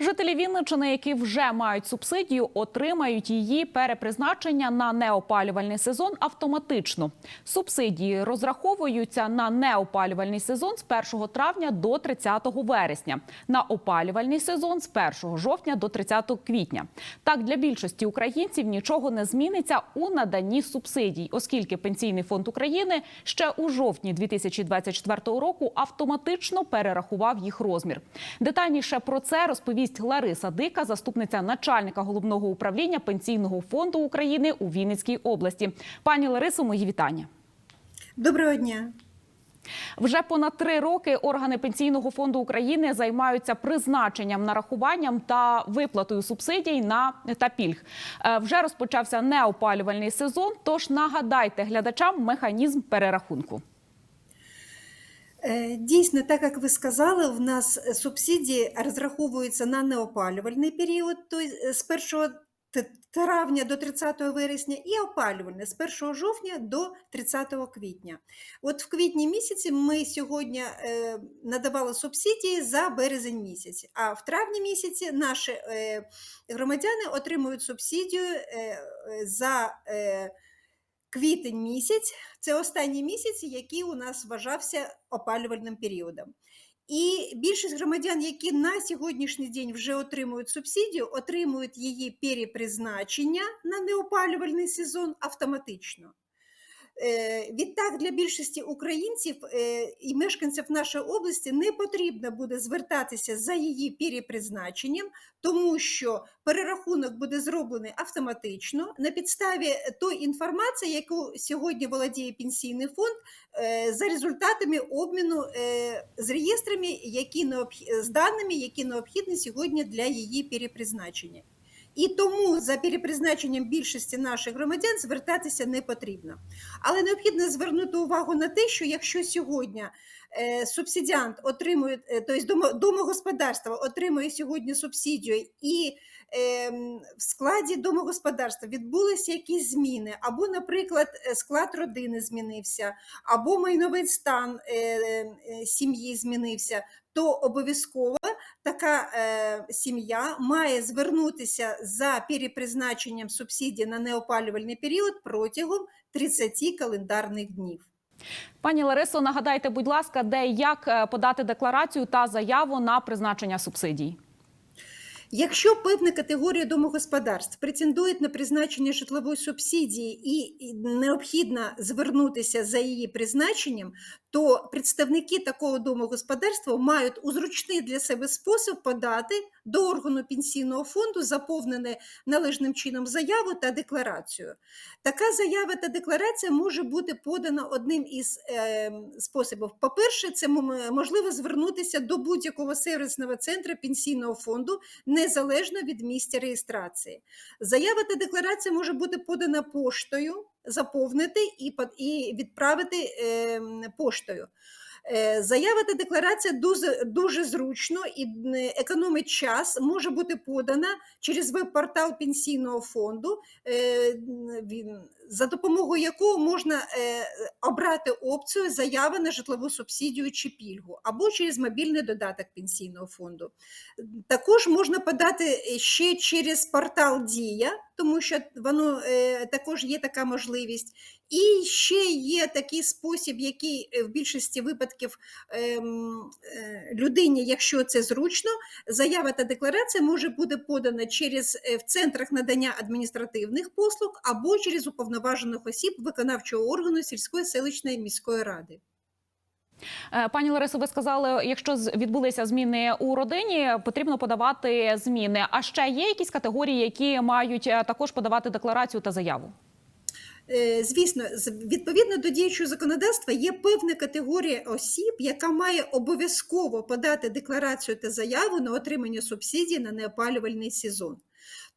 Жителі Вінничини, які вже мають субсидію, отримають її перепризначення на неопалювальний сезон автоматично. Субсидії розраховуються на неопалювальний сезон з 1 травня до 30 вересня, на опалювальний сезон з 1 жовтня до 30 квітня. Так, для більшості українців нічого не зміниться у наданні субсидій, оскільки Пенсійний фонд України ще у жовтні 2024 року автоматично перерахував їх розмір. Детальніше про це розповість Лариса Дика, заступниця начальника головного управління Пенсійного фонду України у Вінницькій області. Пані Ларисо, мої вітання. Доброго дня. Вже понад три роки органи пенсійного фонду України займаються призначенням, нарахуванням та виплатою субсидій на та пільг. Е, Вже розпочався неопалювальний сезон. Тож нагадайте глядачам механізм перерахунку. Е, Дійсно, так як ви сказали, в нас е, субсидії розраховуються на неопалювальний період, тобто з 1 травня до 30 вересня, і опалювальне з 1 жовтня до 30 квітня. От в квітні місяці ми сьогодні е, надавали субсидії за березень місяць, а в травні місяці наші е, громадяни отримують субсидію е, за квітень місяць. Це останній місяць, який у нас вважався опалювальним періодом. І більшість громадян, які на сьогоднішній день вже отримують субсидію, отримують її перепризначення на неопалювальний сезон автоматично. Е, Відтак для більшості українців е, і мешканців нашої області не потрібно буде звертатися за її перепризначенням, тому що перерахунок буде зроблений автоматично на підставі тої інформації, яку сьогодні володіє пенсійний фонд, е, за результатами обміну з реєстрами, які необх- з даними, які необхідні сьогодні для її перепризначення. І тому за перепризначенням більшості наших громадян звертатися не потрібно. Але необхідно звернути увагу на те, що якщо сьогодні е, субсидіант отримує, е, тобто домо- домогосподарство отримує сьогодні субсидію і ем, в складі домогосподарства відбулися якісь зміни, або, наприклад, е, склад родини змінився, або майновий стан сім'ї змінився, то обов'язково така е, сім'я має звернутися за перепризначенням субсидії на неопалювальний період протягом 30 календарних днів. Пані Ларисо, нагадайте, будь ласка, де і як е, подати декларацію та заяву на призначення субсидій. Якщо певна категорія домогосподарств претендує на призначення житлової субсидії і і необхідно звернутися за її призначенням, то представники такого домогосподарства мають у зручний для себе спосіб подати до органу пенсійного фонду заповнене належним чином заяву та декларацію. Така заява та декларація може бути подана одним із е, способів. По-перше, це можливо звернутися до будь-якого сервісного центру пенсійного фонду незалежно від місця реєстрації. Заява та декларація може бути подана поштою, заповнити і, і відправити е, поштою. Е, Заява та декларація дуже, дуже зручно і економить час, може бути подана через веб-портал пенсійного фонду, е, за допомогою якого можна е, обрати опцію заяви на житлову субсидію чи пільгу, або через мобільний додаток пенсійного фонду. Також можна подати ще через портал Дія, тому що воно е, також є така можливість. І ще є такий спосіб, який е, в більшості випадків ем, е, людині, якщо це зручно, заява та декларація може бути подана через в центрах надання адміністративних послуг або через уповноважених осіб виконавчого органу сільської селищної міської ради. Е, Пані Ларисо, ви сказали, якщо відбулися зміни у родині, потрібно подавати зміни. А ще є якісь категорії, які мають е, також подавати декларацію та заяву? Е, Звісно, відповідно до діючого законодавства є певна категорія осіб, яка має обов'язково подати декларацію та заяву на отримання субсидії на неопалювальний сезон.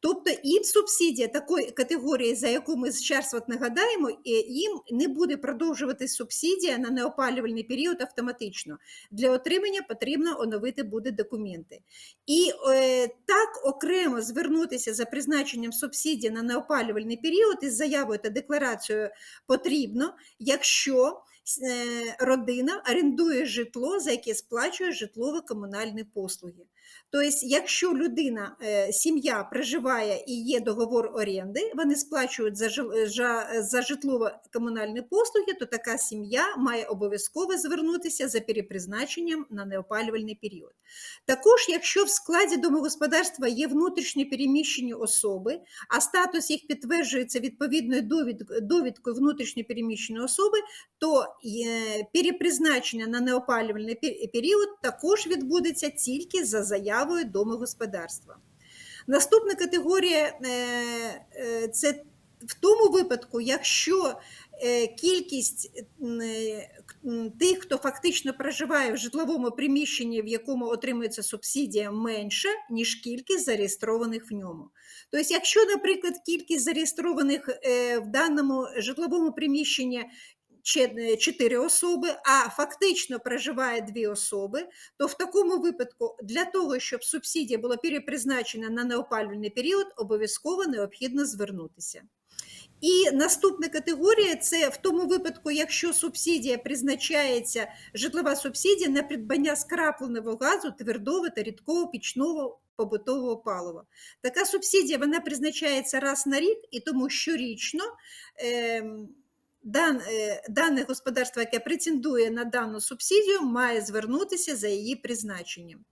Тобто і субсидія такої категорії, за яку ми зараз от нагадаємо, їм не буде продовжуватись субсидія на неопалювальний період автоматично. Для отримання потрібно оновити буде документи. І е, так окремо звернутися за призначенням субсидії на неопалювальний період із заявою та декларацією потрібно, якщо е, родина орендує житло, за яке сплачує житлово-комунальні послуги. Тобто, якщо людина, е, сім'я проживає і є договор оренди, вони сплачують за, житлово-комунальні послуги, то така сім'я має обов'язково звернутися за перепризначенням на неопалювальний період. Також, якщо в складі домогосподарства є внутрішньо переміщені особи, а статус їх підтверджується відповідною довідкою внутрішньо переміщеної особи, то е, перепризначення на неопалювальний період також відбудеться тільки за заявою домогосподарства. Наступна категорія е, е, це в тому випадку, якщо е, кількість тих, хто фактично проживає в житловому приміщенні, в якому отримується субсидія, менша, ніж кількість зареєстрованих в ньому. Тобто, якщо, наприклад, кількість зареєстрованих в даному житловому приміщенні 4 особи, а фактично проживає 2 особи, то в такому випадку для того, щоб субсидія була перепризначена на неопалювальний період, обов'язково необхідно звернутися. І наступна категорія це в тому випадку, якщо субсидія призначається житлова субсидія на придбання скрапленого газу, твердого та рідкого пічного побутового палива. Така субсидія вона призначається раз на рік, і тому щорічно ем, дан, е, дане господарство, яке претендує на дану субсидію, має звернутися за її призначенням.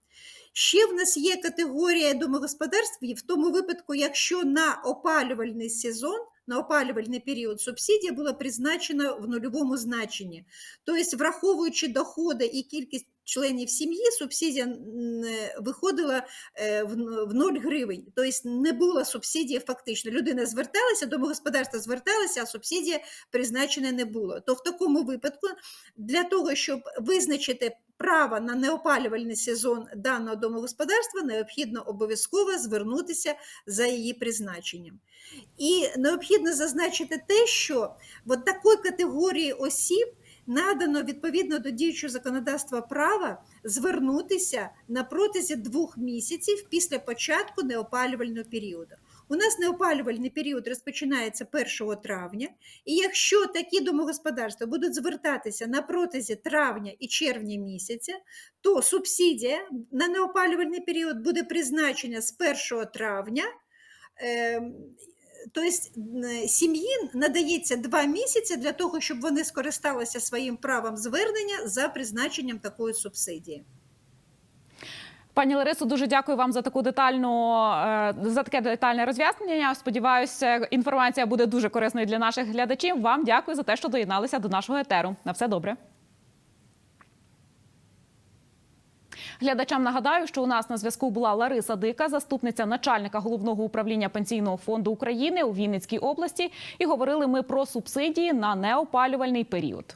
Ще в нас є категорія домогосподарств, і в тому випадку, якщо на опалювальний сезон, на опалювальний період субсидія була призначена в нульовому значенні. Тобто, враховуючи доходи і кількість членів сім'ї, субсидія е, виходила е, в н- 0 гривень. Тобто не було субсидії фактично. Людина зверталася, домогосподарство зверталося, а субсидія призначена не було. То в такому випадку для того, щоб визначити право на неопалювальний сезон даного домогосподарства, необхідно обов'язково звернутися за її призначенням. І необхідно зазначити те, що от такої категорії осіб надано відповідно до діючого законодавства права звернутися на протязі двох місяців після початку неопалювального періоду. У нас неопалювальний період розпочинається 1 травня, і якщо такі домогосподарства будуть звертатися на протязі травня і червня місяця, то субсидія на неопалювальний період буде призначена з 1 травня. Тобто сім'ї надається два місяці для того, щоб вони скористалися своїм правом звернення за призначенням такої субсидії. Пані Ларисо, дуже дякую вам за таку детальну е, за таке детальне роз'яснення. Сподіваюся, інформація буде дуже корисною для наших глядачів. Вам дякую за те, що доєдналися до нашого етеру. На все добре. Глядачам нагадаю, що у нас на зв'язку була Лариса Дика, заступниця начальника головного управління пенсійного фонду України у Вінницькій області. І говорили ми про субсидії на неопалювальний період.